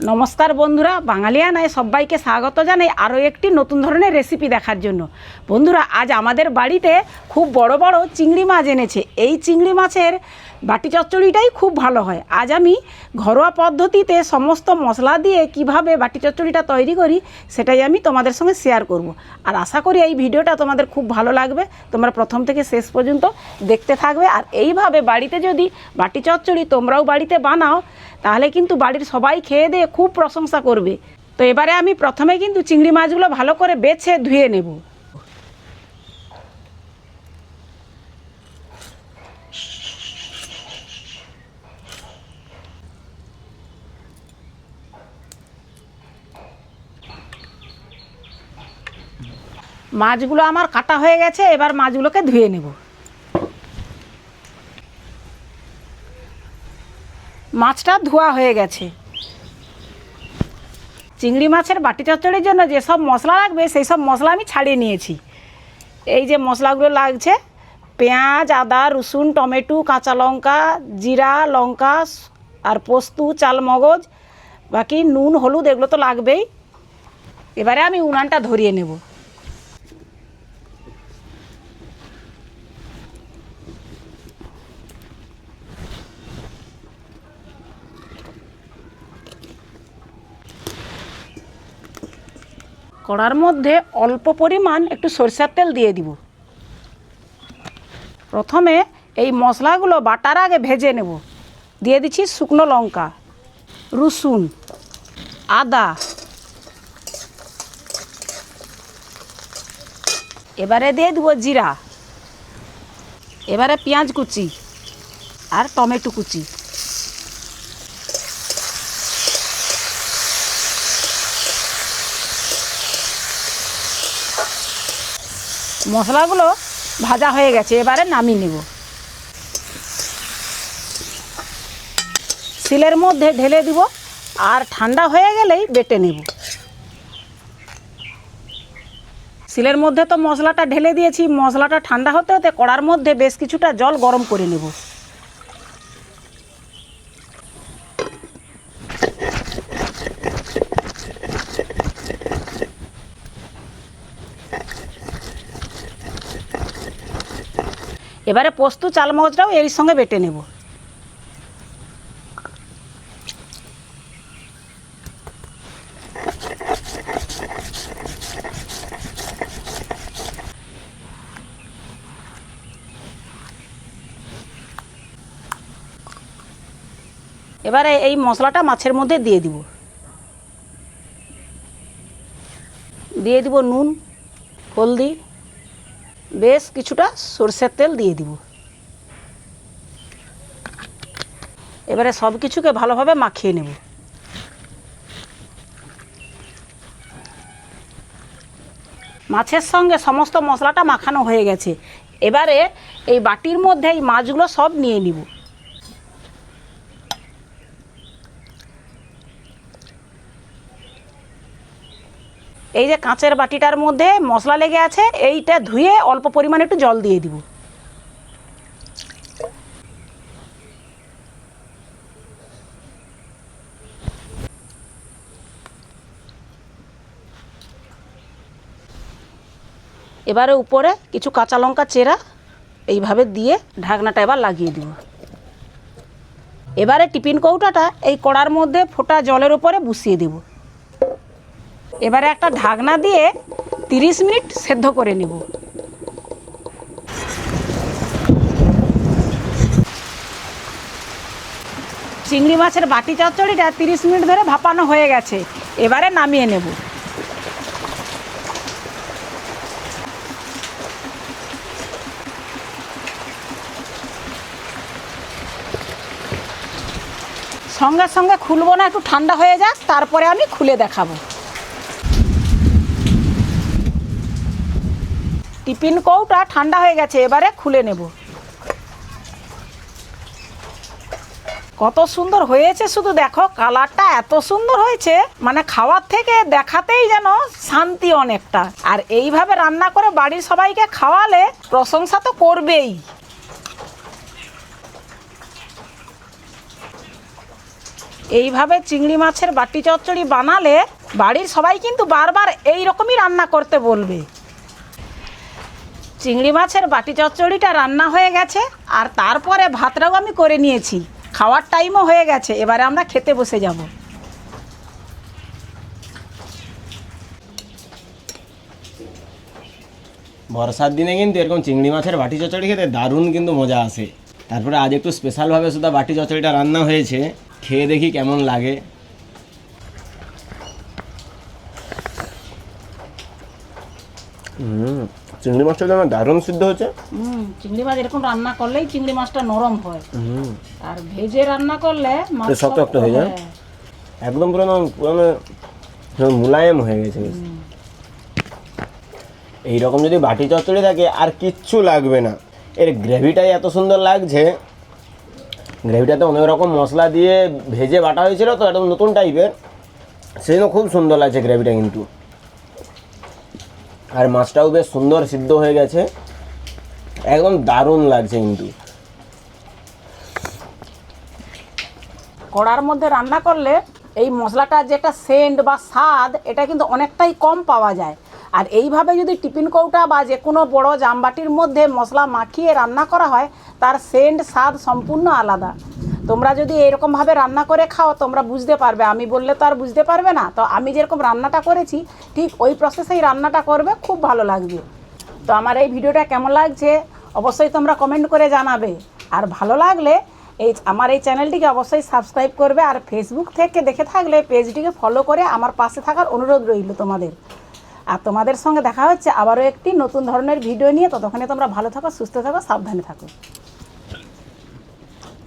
নমস্কার বন্ধুরা, বাঙালিয়া বাঙালিয়ানায় সবাইকে স্বাগত জানাই আরও একটি নতুন ধরনের রেসিপি দেখার জন্য। বন্ধুরা, আজ আমাদের বাড়িতে খুব বড় বড় চিংড়ি মাছ এনেছে। এই চিংড়ি মাছের বাটি চচ্চড়িটাই খুব ভালো হয়। আজ আমি ঘরোয়া পদ্ধতিতে সমস্ত মশলা দিয়ে কীভাবে বাটি চচ্চড়িটা তৈরি করি, সেটাই আমি তোমাদের সঙ্গে শেয়ার করব। আর আশা করি এই ভিডিওটা তোমাদের খুব ভালো লাগবে। তোমরা প্রথম থেকে শেষ পর্যন্ত দেখতে থাকবে। আর এইভাবে বাড়িতে যদি বাটি চচ্চড়ি তোমরাও বাড়িতে বানাও, তাহলে কিন্তু বাড়ির সবাই খেয়ে দিয়ে খুব প্রশংসা করবে। তো এবারে আমি প্রথমে কিন্তু চিংড়ি মাছগুলো ভালো করে বেছে ধুয়ে নেব। মাছগুলো আমার কাটা হয়ে গেছে, এবার মাছগুলোকে ধুয়ে নেব। মাছটা ধোয়া হয়ে গেছে। চিংড়ি মাছের বাটি চচ্চড়ির জন্য যেসব মশলা লাগবে, সেই সব মশলা আমি ছাড়িয়ে নিয়েছি। এই যে মশলাগুলো লাগছে, পেঁয়াজ, আদা, রসুন, টমেটো, কাঁচা লঙ্কা, জিরা, লঙ্কা, আর পোস্ত, চালমগজ, বাকি নুন, হলুদ, এগুলো তো লাগবেই। এবারে আমি উনানটা ধরিয়ে নেব। কড়ার মধ্যে অল্প পরিমাণ একটু সরষের তেল দিয়ে দিব। প্রথমে এই মশলাগুলো বাটার আগে ভেজে নেব। দিয়ে দিচ্ছি শুকনো লঙ্কা, রসুন, আদা। এবারে দিয়ে দেবো জিরা। এবারে পেঁয়াজ কুচি আর টমেটো কুচি। মশলাগুলো ভাজা হয়ে গেছে, এবারে নামিয়ে নেব। শিলের মধ্যে ঢেলে দিব, আর ঠান্ডা হয়ে গেলেই বেটে নেব। শিলের মধ্যে তো মশলাটা ঢেলে দিয়েছি, মশলাটা ঠান্ডা হতে হতে কড়ার মধ্যে বেশ কিছুটা জল গরম করে নেব। এবারে পোস্ত, চালমগজটাও এর সঙ্গে বেটে নেব। এবারে এই মশলাটা মাছের মধ্যে দিয়ে দিব। দিয়ে দিব নুন, হলদি বেশ কিছুটা সরষের তেল দিয়ে দিব। এবারে সব কিছুকে ভালোভাবে মাখিয়ে নেব। মাছের সঙ্গে সমস্ত মশলাটা মাখানো হয়ে গেছে। এবারে এই বাটির মধ্যে এই মাছগুলো সব নিয়ে নিব। এই যে কাঁচের বাটিটার মধ্যে মশলা লেগে আছে, এইটা ধুয়ে অল্প পরিমাণে একটু জল দিয়ে দিব। এবারে উপরে কিছু কাঁচা লঙ্কা চেরা এইভাবে দিয়ে ঢাকনাটা এবার লাগিয়ে দিব। এবারে টিফিন কৌটাটা এই কড়ার মধ্যে ফোটা জলের উপরে বসিয়ে দেবো। এবারে একটা ঢাকনা দিয়ে তিরিশ মিনিট সেদ্ধ করে নেব। চিংড়ি মাছের বাটি চচ্চড়িটা তিরিশ মিনিট ধরে ভাপানো হয়ে গেছে। এবারে নামিয়ে নেব। সঙ্গে সঙ্গে খুলবো না, একটু ঠান্ডা হয়ে যাক, তারপরে আমি খুলে দেখাবো। টিফিন কৌটা ঠান্ডা হয়ে গেছে, এবারে খুলে নেব। কত সুন্দর হয়েছে শুধু দেখো, কালারটা এত সুন্দর হয়েছে মানে খাওয়ার থেকে দেখাতেই যেন শান্তি অনেকটা। আর এইভাবে রান্না করে বাড়ির সবাইকে খাওয়ালে প্রশংসা তো করবেই। এইভাবে চিংড়ি মাছের বাটি চচ্চড়ি বানালে বাড়ির সবাই কিন্তু বারবার এই রকমই রান্না করতে বলবে। চিংড়ি মাছের বাটি চচ্চড়িটা রান্না হয়ে গেছে, আর তারপরে ভাতটাও আমি করে নিয়েছি। খাওয়ার টাইমও হয়ে গেছে, এবারে আমরা খেতে বসে যাব। বর্ষার দিনে কিন্তু এরকম চিংড়ি মাছের বাটি চচড়ি খেতে দারুণ কিন্তু মজা আসে। তারপরে আজ একটু স্পেশালভাবে শুধু বাটি চচড়িটা রান্না হয়েছে, খেয়ে দেখি কেমন লাগে। হুম চিংড়ি মাছটা আমার দারুণ সিদ্ধ হচ্ছে হুম চিংড়ি মাছ এরকম রান্না করলেই চিংড়ি মাছটা নরম হয়। হুম। আর ভেজে রান্না করলে মাছ শক্ত শক্ত হয়ে যায়? একদম পুরো পুরো মুলায়েম হয়ে গেছে। এইরকম যদি বাটি চচ্চড়ি থাকে আর কিচ্ছু লাগবে না। এর গ্রেভিটাই এত সুন্দর লাগছে। গ্রেভিটাতে অনেক রকম মশলা দিয়ে ভেজে বাটা হয়েছিল তো একদম নতুন টাইপের সেই খুব সুন্দর লাগছে গ্রেভিটা কিন্তু। আর মাছটাও বেশ সুন্দর সিদ্ধ হয়ে গেছে। একদম দারুণ লাগছে কিন্তু। কড়ার মধ্যে রান্না করলে এই মশলাটার যে একটা সেন্ট বা স্বাদ, এটা কিন্তু অনেকটাই কম পাওয়া যায়। আর এইভাবে যদি টিফিন কৌটা বা যে কোনো বড় জামবাটির মধ্যে মশলা মাখিয়ে রান্না করা হয়, তার সেন্ট স্বাদ সম্পূর্ণ আলাদা। তোমরা যদি এরকমভাবে রান্না করে খাও, তোমরা বুঝতে পারবে। আমি বললে তো আর বুঝতে পারবে না। তো আমি যেরকম রান্নাটা করেছি, ঠিক ওই প্রসেসেই রান্নাটা করবে, খুব ভালো লাগবে। তো আমার এই ভিডিওটা কেমন লাগছে, অবশ্যই তোমরা কমেন্ট করে জানাবে। আর ভালো লাগলে এই আমার এই চ্যানেলটিকে অবশ্যই সাবস্ক্রাইব করবে আর ফেসবুক থেকে দেখে থাকলে পেজটিকে ফলো করে আমার পাশে থাকার অনুরোধ রইল তোমাদের। আর তোমাদের সঙ্গে দেখা হচ্ছে আবারও একটি নতুন ধরনের ভিডিও নিয়ে। ততক্ষণে তোমরা ভালো থাকো, সুস্থ থাকো, সাবধানে থাকো।